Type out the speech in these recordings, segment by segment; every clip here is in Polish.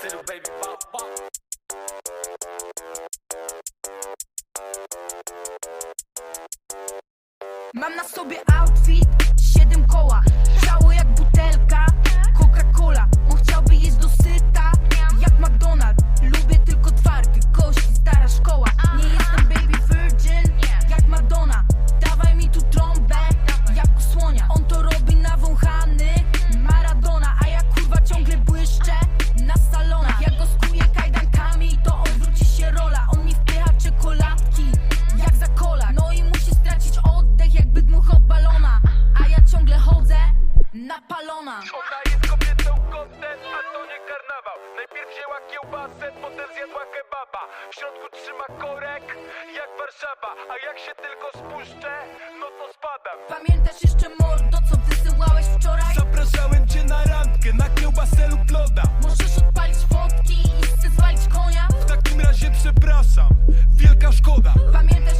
stylu baby pop Mam na sobie outfit, wzięła kiełbasę, potem zjadła kebaba W środku trzyma korek, jak Warszawa A jak się tylko spuszczę, no to spadam Pamiętasz jeszcze mordo, co wysyłałeś wczoraj? Zapraszałem cię na randkę, na kiełbasę lub loda Możesz odpalić fotki i chcę zwalić konia? W takim razie przepraszam, wielka szkoda Pamiętasz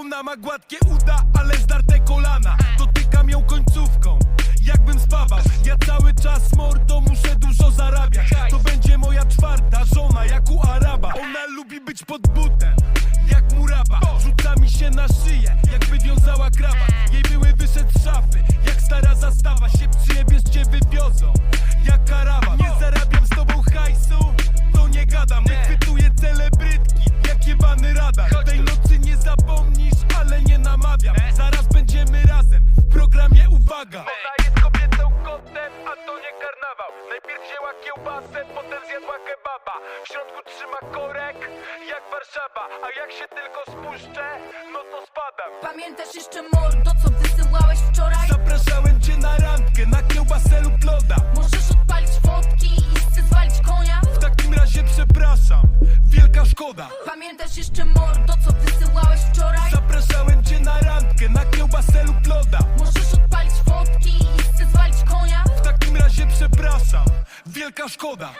Ona ma gładkie uda, ale zdarte kolana. Dotykam ją końcówką, jakbym spawał. Ja cały czas mordo muszę dużo zarabiać. To będzie moja czwarta żona, jak u Araba. Ona lubi być pod butem, Najpierw wzięła kiełbasę, potem zjadła kebaba W środku trzyma korek, jak Warszawa A jak się tylko spuszczę, no to spadam Pamiętasz jeszcze mordo, co wysyłałeś wczoraj? Zapraszałem cię na randkę, na kiełbasę lub loda Możesz odpalić fotki i chcę zwalić konia? W takim razie przepraszam, wielka szkoda Pamiętasz jeszcze mordo, co wysyłałeś wczoraj? Zapraszałem cię na randkę, na kiełbasę lub loda wielka szkoda